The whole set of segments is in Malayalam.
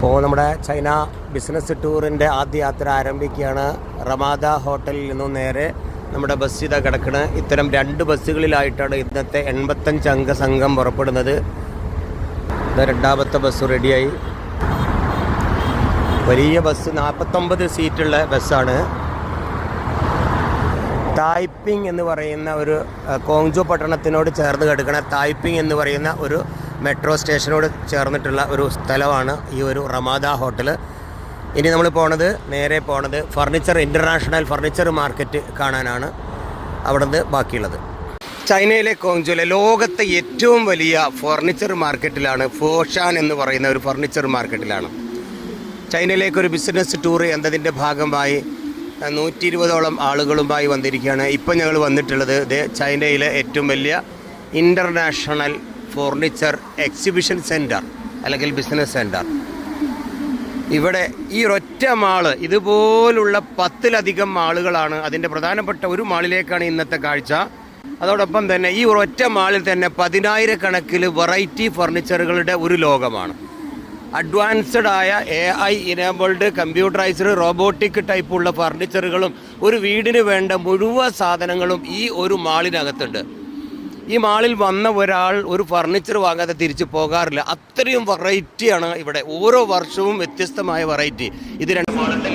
ഇപ്പോൾ നമ്മുടെ ചൈന ബിസിനസ് ടൂറിന്റെ ആദ്യ യാത്ര ആരംഭിക്കുകയാണ്. റമാദ ഹോട്ടലിൽ നിന്നും നേരെ നമ്മുടെ ബസ് ഇതാ കിടക്കണ്. ഇത്തരം രണ്ട് ബസ്സുകളിലായിട്ടാണ് ഇന്നത്തെ എൺപത്തഞ്ച് അംഗ സംഘം പുറപ്പെടുന്നത് രണ്ടാമത്തെ ബസ് റെഡിയായി വലിയ ബസ് നാൽപ്പത്തൊമ്പത് സീറ്റുള്ള ബസ്സാണ് തായ്പിങ് എന്ന് പറയുന്ന ഒരു കോങ്ജോ പട്ടണത്തിനോട് ചേർന്ന് കിടക്കുന്ന തായ്പിങ് എന്ന് പറയുന്ന ഒരു മെട്രോ സ്റ്റേഷനോട് ചേർന്നിട്ടുള്ള ഒരു സ്ഥലമാണ് ഈ ഒരു റമാദ ഹോട്ടൽ. ഇനി നമ്മൾ പോണത് നേരെ പോണത് ഫർണിച്ചർ ഇന്റർനാഷണൽ ഫർണിച്ചർ മാർക്കറ്റ് കാണാനാണ് അവിടുന്ന് ബാക്കിയുള്ളത്. ചൈനയിലെ കോങ്ജുലെ ലോകത്തെ ഏറ്റവും വലിയ ഫർണിച്ചർ മാർക്കറ്റിലാണ് ഫോഷാൻ എന്ന് പറയുന്ന ഒരു ഫർണിച്ചർ മാർക്കറ്റിലാണ്. ചൈനയിലേക്ക് ഒരു ബിസിനസ് ടൂർ എന്നതിന്റെ ഭാഗമായി നൂറ്റി ഇരുപതോളം ആളുകളുമായി വന്നിരിക്കുകയാണ്. ഇപ്പം ഞങ്ങൾ വന്നിട്ടുള്ളത് ഇത് ചൈനയിലെ ഏറ്റവും വലിയ ഇന്റർനാഷണൽ ഫർണിച്ചർ എക്സിബിഷൻ സെന്റർ അല്ലെങ്കിൽ ബിസിനസ് സെന്റർ ഇവിടെ ഈ ഒറ്റ മാൾ ഇതുപോലുള്ള പത്തിലധികം മാളുകളാണ് അതിന്റെ പ്രധാനപ്പെട്ട ഒരു മാളിലേക്കാണ് ഇന്നത്തെ കാഴ്ച. അതോടൊപ്പം തന്നെ ഈ ഒറ്റ മാളിൽ തന്നെ പതിനായിരക്കണക്കിന് വെറൈറ്റി ഫർണിച്ചറുകളുടെ ഒരു ലോകമാണ്. അഡ്വാൻസ്ഡ് ആയ A I enabled computerised robotic ടൈപ്പുള്ള ഫർണിച്ചറുകളും ഒരു വീടിന് വേണ്ട മുഴുവൻ സാധനങ്ങളും ഈ ഒരു മാളിനകത്തുണ്ട്. ഈ മാളിൽ വന്ന ഒരാൾ ഒരു ഫർണിച്ചർ വാങ്ങാതെ തിരിച്ചു പോകാറില്ല. അത്രയും വെറൈറ്റിയാണ് ഇവിടെ. ഓരോ വർഷവും വ്യത്യസ്തമായ വെറൈറ്റി ഇത് രണ്ട് മാളിന്റെ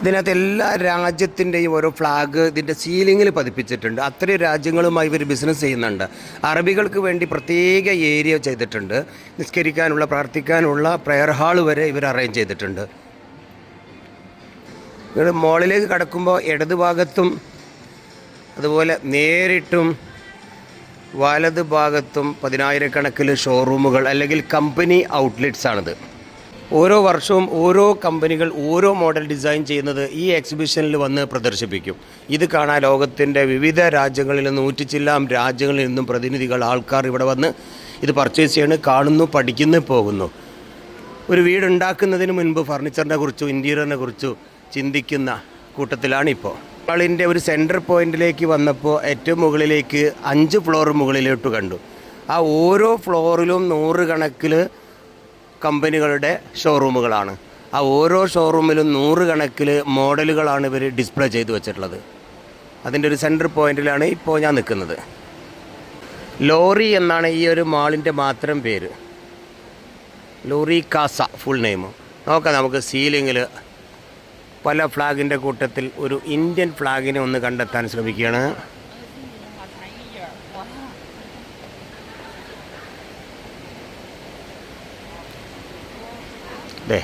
ഇതിനകത്ത് എല്ലാ രാജ്യത്തിന്റെയും ഓരോ ഫ്ലാഗ് ഇതിന്റെ സീലിങ്ങിൽ പതിപ്പിച്ചിട്ടുണ്ട്. അത്രയും രാജ്യങ്ങളുമായി ഇവർ ബിസിനസ് ചെയ്യുന്നുണ്ട്. അറബികൾക്ക് വേണ്ടി പ്രത്യേക ഏരിയ ചെയ്തിട്ടുണ്ട്. നിസ്കരിക്കാനുള്ള പ്രാർത്ഥിക്കാനുള്ള പ്രെയർ ഹാൾ വരെ ഇവർ അറേഞ്ച് ചെയ്തിട്ടുണ്ട്. നിങ്ങൾ മോളിലേക്ക് കടക്കുമ്പോൾ ഇടത് ഭാഗത്തും അതുപോലെ നേരിട്ടും വലത് ഭാഗത്തും പതിനായിരക്കണക്കിന് ഷോറൂമുകൾ അല്ലെങ്കിൽ കമ്പനി ഔട്ട്ലെറ്റ്സ് ആണിത്. ഓരോ വർഷവും ഓരോ കമ്പനികൾ ഓരോ മോഡൽ ഡിസൈൻ ചെയ്യുന്നത് ഈ എക്സിബിഷനിൽ വന്ന് പ്രദർശിപ്പിക്കും. ഇത് കാണാൻ ലോകത്തിന്റെ വിവിധ രാജ്യങ്ങളിൽ നിന്നും നൂറ്റിച്ചില്ലാം രാജ്യങ്ങളിൽ നിന്നും പ്രതിനിധികൾ ആൾക്കാർ ഇവിടെ വന്ന് ഇത് പർച്ചേസ് ചെയ്യണ് കാണുന്നു പഠിക്കുന്നു പോകുന്നു. ഒരു വീടുണ്ടാക്കുന്നതിന് മുൻപ് ഫർണിച്ചറിനെ കുറിച്ചും ഇന്റീരിയറിനെ കുറിച്ചും ചിന്തിക്കുന്ന കൂട്ടത്തിലാണ് ഇപ്പോൾ. ആളിന്റെ ഒരു സെന്റർ പോയിന്റിലേക്ക് വന്നപ്പോൾ ഏറ്റവും മുകളിലേക്ക് അഞ്ച് ഫ്ലോർ മുകളിലോട്ട് കണ്ടു. ആ ഓരോ ഫ്ലോറിലും നൂറുകണക്കിൽ കമ്പനികളുടെ ഷോറൂമുകളാണ് ആ ഓരോ ഷോറൂമിലും നൂറുകണക്കിൽ മോഡലുകളാണ് ഇവർ ഡിസ്പ്ലേ ചെയ്തു വെച്ചിട്ടുള്ളത്. അതിന്റെ ഒരു സെന്റർ പോയിന്റിലാണ് ഇപ്പോൾ ഞാൻ നിൽക്കുന്നത്. ലോറി എന്നാണ് ഈ ഒരു മാളിന്റെ മാത്രം പേര്. ലോറി കാസ ഫുൾ നെയിം നോക്കാം നമുക്ക് സീലിങ്ങിൽ പല ഫ്ലാഗിന്റെ കൂട്ടത്തിൽ ഒരു ഇന്ത്യൻ ഫ്ലാഗിനെ ഒന്ന് കണ്ടെത്താൻ ശ്രമിക്കുകയാണ്. ദേ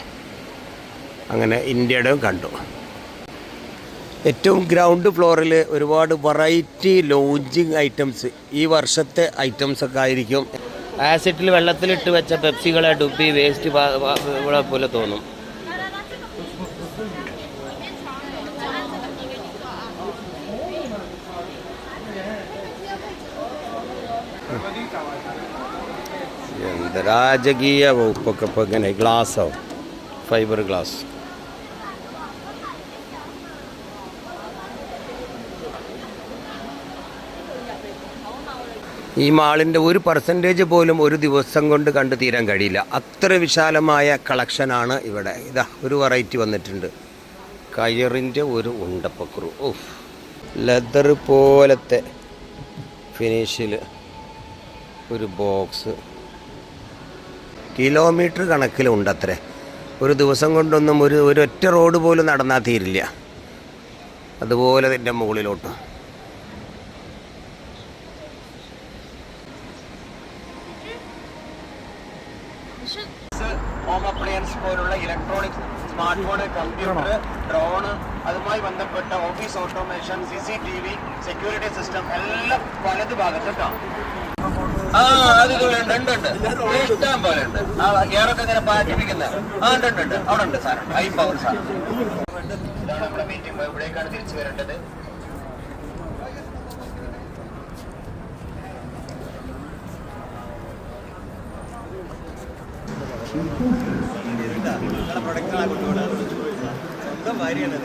അങ്ങനെ ഇന്ത്യയുടെ കണ്ടു. ഏറ്റവും ഗ്രൗണ്ട് ഫ്ലോറിൽ ഒരുപാട് വെറൈറ്റി ലോഞ്ചിങ് ഐറ്റംസ് ഈ വർഷത്തെ ഐറ്റംസ് ഒക്കെ ആയിരിക്കും. ആസിഡിൽ വെള്ളത്തിലിട്ട് വെച്ച പെപ്സികളെ ഡുബി വേസ്റ്റ് പോലെ തോന്നും. എന്ത് രാജകീയ വകുപ്പൊക്കെ ഇപ്പോൾ ഇങ്ങനെ ഗ്ലാസ്സോ ഫൈബർ ഗ്ലാസ്. ഈ മാളിന്റെ ഒരു പെർസെന്റേജ് പോലും ഒരു ദിവസം കൊണ്ട് കണ്ടു തീരാൻ കഴിയില്ല. അത്ര വിശാലമായ കളക്ഷനാണ് ഇവിടെ. ഇതാ ഒരു വെറൈറ്റി വന്നിട്ടുണ്ട്. കയറിന്റെ ഒരു ഉണ്ടപ്പക്കുറു. ഓഫ് ലെതർ പോലത്തെ ഫിനിഷിൽ ഒരു ബോക്സ് കിലോമീറ്റർ കണക്കിലുണ്ട് അത്രേ ഒരു ദിവസം കൊണ്ടൊന്നും ഒരു ഒരൊറ്റ റോഡ് പോലും നടന്നാൽ തീരില്ല. അതുപോലെ ഇതിന്റെ മുകളിലോട്ട്. ഹോം അപ്ലയൻസ് പോലുള്ള electronics smart phone computer drone അതുമായി ബന്ധപ്പെട്ട office automation C C T V security system എല്ലാം വലത് ഭാഗത്തേക്കാ ആ അത് ഇതുപോലെ ഉണ്ട് ഉണ്ട് ഉണ്ട്. ഇഷ്ടം പോലെ ഉണ്ട്. ആ ഗിയറൊക്കെ ഇങ്ങനെ പാറ്റിപ്പിക്കുന്നത് ആ അവിടെ ഉണ്ട് സാർ ഹൈ പവർ സാർ ഇതാണ് നമ്മുടെ മീറ്റിംഗ് ഇവിടേക്കാണ് തിരിച്ചു വരേണ്ടത്. പ്രൊഡക്റ്റുകളെ കൊണ്ടുപോകണം സ്വന്തം ഭാര്യയാണ്